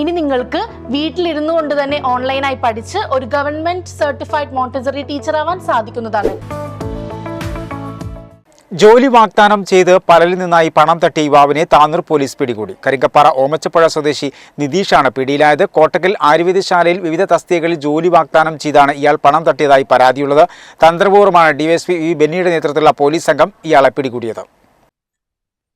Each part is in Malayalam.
ഇനി നിങ്ങൾക്ക് വീട്ടിലിരുന്നു കൊണ്ട് തന്നെ ഓൺലൈനായി പഠിച്ച് ഒരു ഗവൺമെന്റ് സർട്ടിഫൈഡ് മോണ്ടിസറി ടീച്ചർ ആവാൻ സാധിക്കുന്നതാണ്. ജോലി വാഗ്ദാനം ചെയ്ത് പലരിൽ നിന്നായി പണം തട്ടിയ യുവാവിനെ താന്നൂർ പോലീസ് പിടികൂടി. കരിങ്കപ്പാറ ഓമച്ചപ്പുഴ സ്വദേശി നിതീഷാണ് പിടിയിലായത്. കോട്ടക്കൽ ആയുർവേദശാലയിൽ വിവിധ തസ്തികകളിൽ ജോലി വാഗ്ദാനം ചെയ്താണ് ഇയാൾ പണം തട്ടിയതായി പരാതിയുള്ളത്. തന്ത്രപൂർവമാണ് ഡിവൈഎസ്പി വി ബെന്നിയുടെ നേതൃത്വത്തിലുള്ള പോലീസ് സംഘം ഇയാളെ പിടികൂടിയത്.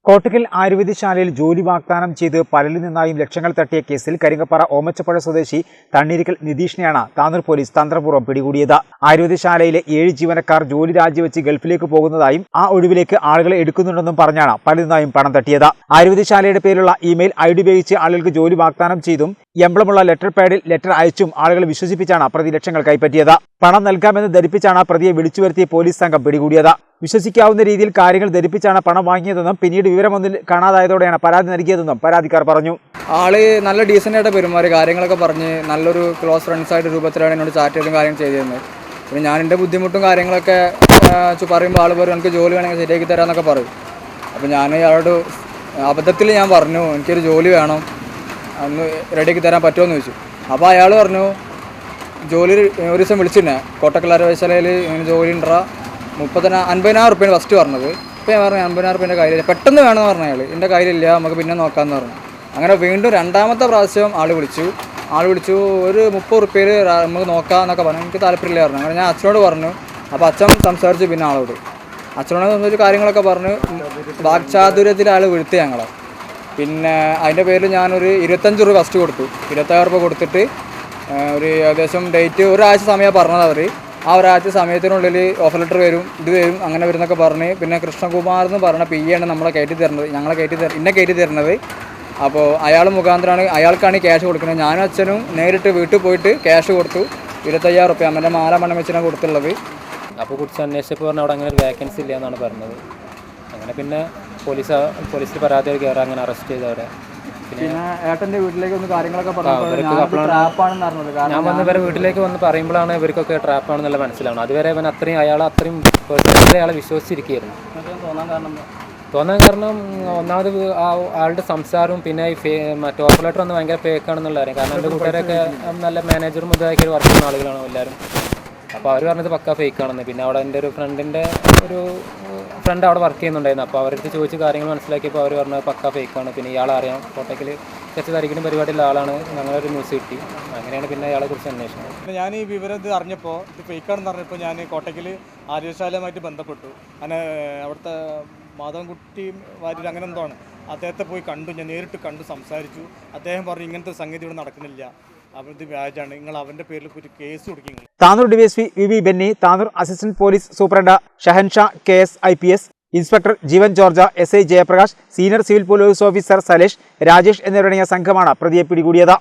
കോട്ടക്കൽ ആയുർവേദശാലയിൽ ജോലി വാഗ്ദാനം ചെയ്ത് പലരിൽ നിന്നായും ലക്ഷങ്ങൾ തട്ടിയ കേസിൽ കരിങ്കപ്പാറ ഓമച്ചപ്പുഴ സ്വദേശി തണ്ണീരിക്കൽ നിതീഷിനെയാണ് താന്നൂർ പോലീസ് തന്ത്രപൂർവം പിടികൂടിയത്. ആയുർവേദശാലയിലെ ഏഴ് ജീവനക്കാർ ജോലി രാജിവെച്ച് ഗൾഫിലേക്ക് പോകുന്നതായും ആ ഒഴിവിലേക്ക് ആളുകളെ എടുക്കുന്നുണ്ടെന്നും പറഞ്ഞാണ് പലരിൽ നിന്നായും പണം തട്ടിയത്. ആയുർവേദശാലയുടെ പേരിലുള്ള ഇമെയിൽ ഐ ഡി ഉപയോഗിച്ച് ആളുകൾക്ക് ജോലി വാഗ്ദാനം ചെയ്തും എംബ്ലമുള്ള ലെറ്റർ പാഡിൽ ലെറ്റർ അയച്ചും ആളുകളെ വിശ്വസിപ്പിച്ചാണ് പ്രതി ലക്ഷങ്ങൾ കൈപ്പറ്റിയത്. പണം നൽകാമെന്ന് ധരിപ്പിച്ചാണ് പ്രതിയെ വിളിച്ചു വരുത്തിയ പോലീസ് സംഘം പിടികൂടിയത്. വിശ്വസിക്കാവുന്ന രീതിയിൽ കാര്യങ്ങൾ ധരിപ്പിച്ചാണ് പണം വാങ്ങിയതെന്നും പിന്നീട് വിവരമൊന്നിൽ കാണാതായതോടെയാണ് പരാതി നൽകിയതെന്നും പരാതിക്കാർ പറഞ്ഞു. ആൾ നല്ല ഡീസന്റ് ആയിട്ട് പെരുമാറി കാര്യങ്ങളൊക്കെ പറഞ്ഞ് നല്ലൊരു ക്ലോസ് ഫ്രണ്ട്സ് ആയിട്ട് രൂപത്തിലാണ് എന്നോട് ചാറ്റ് ചെയ്തും കാര്യം ചെയ്തിരുന്നത്. പിന്നെ ഞാൻ എന്റെ ബുദ്ധിമുട്ടും കാര്യങ്ങളൊക്കെ പറയുമ്പോൾ ആൾ പറയും എനിക്ക് ജോലി വേണമെങ്കിൽ ശരിയാക്കി തരാമെന്നൊക്കെ പറയും. അപ്പോൾ ഞാൻ അയാളോട് അബദ്ധത്തിൽ ഞാൻ പറഞ്ഞു എനിക്കൊരു ജോലി വേണം അന്ന് റെഡിയാക്കി തരാൻ പറ്റുമോ എന്ന് ചോദിച്ചു. അപ്പോൾ അയാൾ പറഞ്ഞു ജോലി ഒരു ദിവസം വിളിച്ചിരുന്നെ. കോട്ടക്കലാരവശാലയിൽ ഇങ്ങനെ ജോലി ഉണ്ടാ മുപ്പതിനാ അൻപതിനായിരം റുപ്യാണ് ഫസ്റ്റ് പറഞ്ഞത്. ഇപ്പോൾ ഞാൻ പറഞ്ഞു അൻപതിനായിരം റുപ്യന്റെ കയ്യിലില്ല. പെട്ടെന്ന് വേണമെന്ന് പറഞ്ഞു അയാൾ എന്റെ കയ്യിലില്ല നമുക്ക് പിന്നെ നോക്കാമെന്ന് പറഞ്ഞു. അങ്ങനെ വീണ്ടും രണ്ടാമത്തെ പ്രാവശ്യം ആൾ വിളിച്ചു. ആൾ വിളിച്ചു ഒരു മുപ്പത് റുപ്യയിൽ നമുക്ക് നോക്കാമെന്നൊക്കെ പറഞ്ഞു. എനിക്ക് താല്പര്യമില്ല പറഞ്ഞു. അങ്ങനെ ഞാൻ അച്ഛനോട് പറഞ്ഞു. അപ്പോൾ അച്ഛൻ സംസാരിച്ചു പിന്നെ ആളോട്. അച്ഛനോട് സംസാരിച്ച് കാര്യങ്ങളൊക്കെ പറഞ്ഞു. വാക്ചാതുര്യത്തിൽ ആൾ വീഴ്ത്തി ഞങ്ങളെ. പിന്നെ അതിന്റെ പേരിൽ ഞാനൊരു ഇരുപത്തഞ്ച് രൂപ ഫസ്റ്റ് കൊടുത്തു. ഇരുപത്താറ് രൂപ കൊടുത്തിട്ട് ഒരു ഏകദേശം ഡേറ്റ് ഒരാഴ്ച സമയമാണ് പറഞ്ഞത് അവർ. ആ ഒരാഴ്ച സമയത്തിനുള്ളിൽ ഓഫർ ലെറ്റർ വരും ഇത് വരും അങ്ങനെ വരുന്നൊക്കെ പറഞ്ഞ് പിന്നെ കൃഷ്ണകുമാർ എന്ന് പറഞ്ഞ പി ആണ് നമ്മളെ കയറ്റി തരുന്നത് ഞങ്ങളെ കയറ്റി തര എന്നെ കയറ്റി തരുന്നത്. അപ്പോൾ അയാൾ മുഖാന്തരമാണ് അയാൾക്കാണ് ക്യാഷ് കൊടുക്കുന്നത്. ഞാനും അച്ഛനും നേരിട്ട് വീട്ടിൽ പോയിട്ട് ക്യാഷ് കൊടുത്തു. ഇരുപത്തയ്യായിരം റുപ്യ അമ്മന്റെ മാല മണ്ണം വെച്ചിട്ടാണ് കൊടുത്തുള്ളത്. അപ്പോൾ കുറിച്ച് അന്വേഷിച്ചപ്പോൾ പറഞ്ഞാൽ അവിടെ അങ്ങനെ ഒരു വേക്കൻസി ഇല്ല എന്നാണ് പറഞ്ഞത്. അങ്ങനെ പിന്നെ പോലീസ് പോലീസിൽ പരാതി കയറാൻ അങ്ങനെ അറസ്റ്റ് ചെയ്ത് അവരെ പിന്നെ ഏട്ടന്റെ വീട്ടിലേക്ക് ഒന്ന് കാര്യങ്ങളൊക്കെ പറഞ്ഞു ഞാൻ വന്ന് ഇവരെ വീട്ടിലേക്ക് വന്ന് പറയുമ്പോഴാണ് ഇവർക്കൊക്കെ ട്രാപ്പ് ആണെന്നുള്ള മനസ്സിലാണ് അതുവരെ ഇവൻ അത്രയും അയാൾ അത്രയും പേഴ്സണലി അയാളെ വിശ്വസിച്ചിരിക്കുകയായിരുന്നു. തോന്നാൻ കാരണം ഒന്നാമത് ആ ആളുടെ സംസാരവും പിന്നെ ഈ ഫേ മറ്റേ ഓപ്പറേറ്റർ ഒന്ന് ഭയങ്കര ഫേക്കാണെന്നുള്ള കാര്യം. കാരണം എന്റെ കൂട്ടുകാരൊക്കെ നല്ല മാനേജറും ഇതാക്കിയ വർക്ക് ചെയ്യുന്ന ആളുകളാണ് എല്ലാവരും. അപ്പോൾ അവർ പറഞ്ഞത് പക്ക ഫേക്ക് ആണെന്ന്. പിന്നെ അവിടെ എന്റെ ഒരു ഫ്രണ്ടിന്റെ ഒരു ഫ്രണ്ട് അവിടെ വർക്ക് ചെയ്യുന്നുണ്ടായിരുന്നു. അപ്പോൾ അവരുടെ ചോദിച്ച് കാര്യങ്ങൾ മനസ്സിലാക്കിയപ്പോൾ അവർ പറഞ്ഞത് പക്ക ആണ്. പിന്നെ ഇയാൾ അറിയാം. കോട്ടയ്ക്കൽ തെറ്റ് ധരിക്കുന്ന പരിപാടിയുള്ള ആളാണ്. ഞങ്ങളൊരു ന്യൂസ് കിട്ടി. അങ്ങനെയാണ് പിന്നെ അയാളെ കുറിച്ച് അന്വേഷണം. ഞാൻ ഈ വിവരം ഇത് അറിഞ്ഞപ്പോൾ ഇത് ഫേക്കാണെന്ന് പറഞ്ഞപ്പോൾ ഞാൻ കോട്ടയ്ക്കൽ ആരോഗ്യശാലയുമായിട്ട് ബന്ധപ്പെട്ടു. അങ്ങനെ അവിടുത്തെ മാധവൻകുട്ടി വാര്യർ അങ്ങനെ എന്തോ അദ്ദേഹത്തെ പോയി കണ്ടു. ഞാൻ നേരിട്ട് കണ്ടു സംസാരിച്ചു. അദ്ദേഹം പറഞ്ഞു ഇങ്ങനത്തെ സംഗതി ഇവിടെ നടക്കുന്നില്ല. ഇത് വ്യാജാണ് നിങ്ങൾ അവന്റെ പേരിൽ ഒരു കേസ് കൊടുക്കുക Tanur DYSP V V Benny Tanur assistant police superintendent Shahansha K S I P S inspector Jeevan George S I Jayaprakash senior civil police officer Salesh Rajesh എന്നിവരടങ്ങിയ സംഘമാണ് പ്രതിയെ പിടികൂടിയത്.